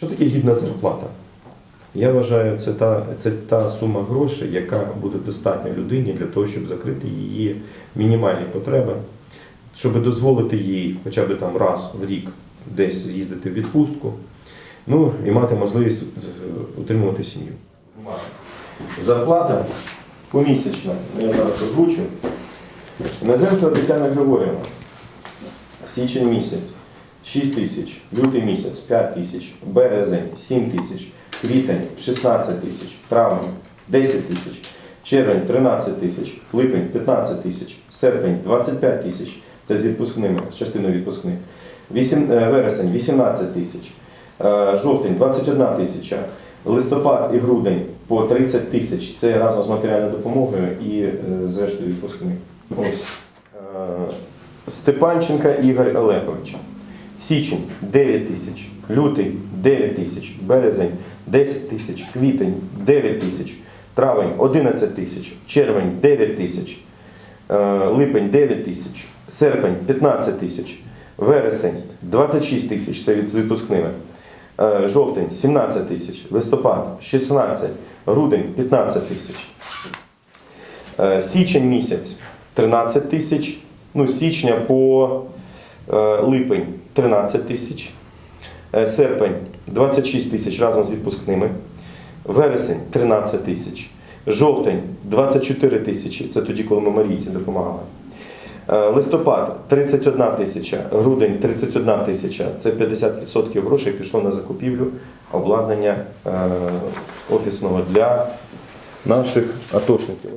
Що таке гідна зарплата? Я вважаю, це та, це та сума грошей, яка буде достатня людині для того, щоб закрити її мінімальні потреби, щоб дозволити їй хоча б там раз в рік десь з'їздити в відпустку, ну і мати можливість е, утримувати сім'ю. Зарплата помісячна, я зараз озвучу. Називається Тетяна Григорівна. Січень місяць 6 тисяч, лютий місяць 5 тисяч, березень 7 тисяч, квітень 16 тисяч, травень 10 тисяч, червень 13 тисяч, липень 15 тисяч, серпень 25 тисяч, це з відпускними, з частиною відпускних, Вісім- е, вересень 18 тисяч, е, жовтень 21 тисяча, листопад і грудень по 30 тисяч, це разом з матеріальною допомогою і е, зрештою відпускними. Ось. Степанченка Ігор Олегович. Січень 9 тисяч, лютий 9 тисяч, березень 10 тисяч, квітень 9 тисяч, травень 11 тисяч, червень 9 тисяч, е, липень 9 тисяч, серпень 15 тисяч, вересень 26 тисяч, це від- відпускними, е, жовтень 17 тисяч, листопад 16, грудень 15 тисяч. Е, Січень місяць 13 тисяч, ну, січня по липень 13 тисяч, Е, серпень 26 тисяч разом з відпускними, вересень 13 тисяч, жовтень 24 тисячі, це тоді, коли ми Марійці допомагали. Е, Листопад 31 тисяча, грудень 31 тисяча, це 50% грошей пішло на закупівлю обладнання е, офісного для наших атошників.